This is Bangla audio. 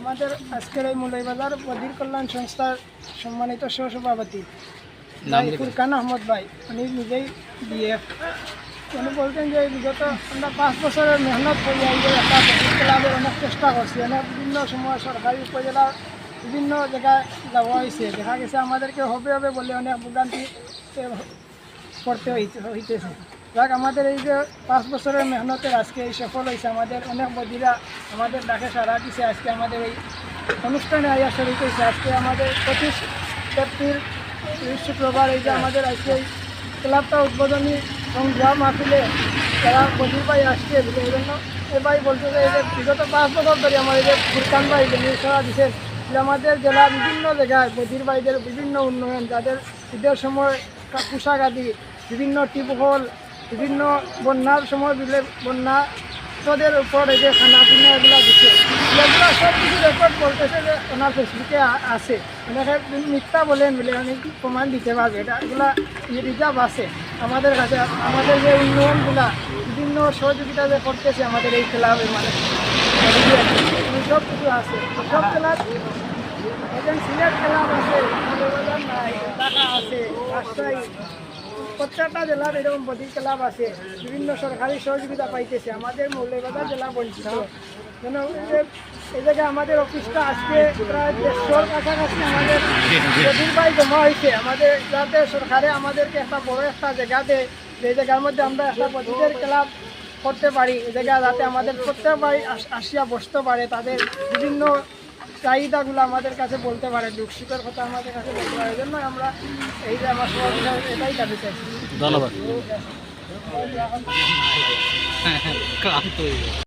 আমাদের আজকের এই মুলাইবাজার বদির কল্যাণ সংস্থার সম্মানিত সহসভাপতি ফুরকান আহমদ ভাই উনি নিজেই বিএফ উনি বলতেন যে বিগত আমরা পাঁচ বছরের মেহনত করি একটা ক্লাবের অনেক চেষ্টা করছি অনেক বিভিন্ন সময় সরকারি উপজেলা বিভিন্ন জায়গায় যাওয়া হয়েছে দেখা গেছে আমাদেরকে হবে হবে বলে অনেক ভোগান্তি করতে হইতে হইতেছে। যাক, আমাদের এই যে পাঁচ বছরের মেহনতের আজকে এই সফল হয়েছে, আমাদের অনেক বদিরা আমাদের ডাকে সারা দিছে, আজকে আমাদের এই অনুষ্ঠানে আইয়া শরীর হয়েছে, আজকে আমাদের পঁচিশ এপ্রিল শুক্রবার এই যে আমাদের আজকে এই ক্লাবটা উদ্বোধনী এবং যা মাহফিলে যারা বদির ভাই আসছে এই জন্য, এ ভাই বলতে যে এই যে বিগত পাঁচ বছর ধরে আমার এই যে ফুরকান ভাই সারা দিছে আমাদের জেলার বিভিন্ন জায়গায় বদির ভাইদের বিভিন্ন উন্নয়ন, যাদের ঈদের সময় পোশাক আদি বিভিন্ন টিউবওয়েল বিভিন্ন বন্যার সময় বিলে বন্যা তোদের উপর এই যে খানা পিনা এগুলো দিচ্ছে এগুলো সব কিছু রেকর্ড বলতেছে যে ওনার ফেসবুকে আ- আছে। ওনাকে মিথ্যা বলেন বলে অনেক প্রমাণ দিতে পারবে? এটা এগুলা রিজার্ভ আছে। আমাদের কাছে, আমাদের যে উন্নয়নগুলা বিভিন্ন সহযোগিতা যে করতেছে আমাদের এই ক্লাবের মানে সব কিছু আছে। সব ক্লাব এখন সিলেট ক্লাব আছে আছে, রাজশাহী। প্রত্যেকটা জেলার এরকম বডি ক্লাব আছে, বিভিন্ন সরকারি সহযোগিতা পাইতেছে। আমাদের মৌলবাজার জেলা বঞ্চিত। যেন এই জায়গায় আমাদের অফিসটা আজকে প্রায় দেড়শোর কাছাকাছি আমাদের বডির বাই জমা হয়েছে। আমাদের যাতে সরকারে আমাদেরকে একটা বড় একটা জায়গা দেয়, যে জায়গার মধ্যে আমরা একটা বডিদের ক্লাব করতে পারি। এই জায়গা যাতে আমাদের প্রত্যেক প্রত্যেকবার আসিয়া বসতে পারে, তাদের বিভিন্ন চাহিদাগুলো আমাদের কাছে বলতে পারে দুঃখ সুখের কথা আমাদের কাছে বলতে পারে এই জন্য আমরা এই যে আমার সহযোগিতা এটাই দাবি চাইছি। ধন্যবাদ।